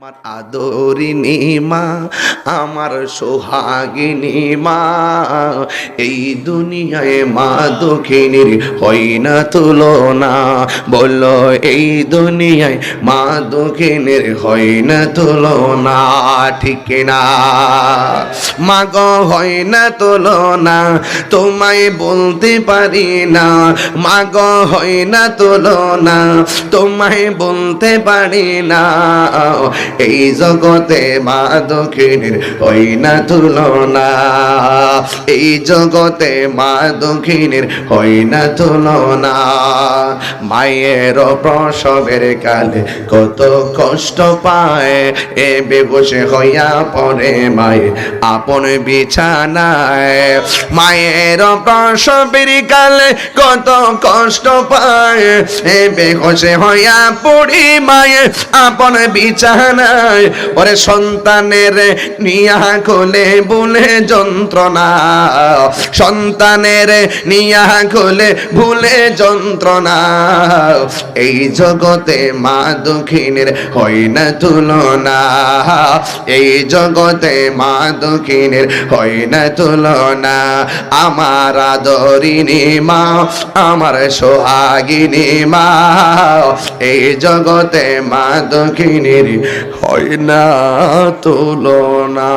আমার আদরিনী মা, আমার সোহাগিনী মা। এই দুনিয়ায় মা দক্ষিণীর হয় না তুলনা, বলল, এই দুনিয়ায় মা দক্ষিণীর হয় না তুলনা, ঠিক না মা গো, হয় না তুলনা, তোমায় বলতে পারি না। মা গো, হয় না তুলনা, তোমায় বলতে পারি না। এই জগতে মা দক্ষিণের ওই না তুলনা। এই জগতে মা দক্ষিণের হই না তুলনা। মায়ের প্রসবের কালে কত কষ্ট পায়, এ বেবসে হইয়া পরে মায়ে আপন বিছানায়। মায়ের প্রসবের কালে কত কষ্ট পায়, এ বেহসে হইয়া পড়ি মায়ে আপন বিছানায়। ওরে সন্তানের নিয়া কোলে বলে যন্ত্রণা সন্তানের নিয়া কোলে ভুলে যন্ত্রণা। এই জগতে মা দক্ষিণের হয় না তুলনা। এই জগতে মা দক্ষিণের হয় না তুলনা। আমার আদরিনী মা, আমার সোহাগিনী মা, এই জগতে মা দক্ষিণের হয় না তুলনা।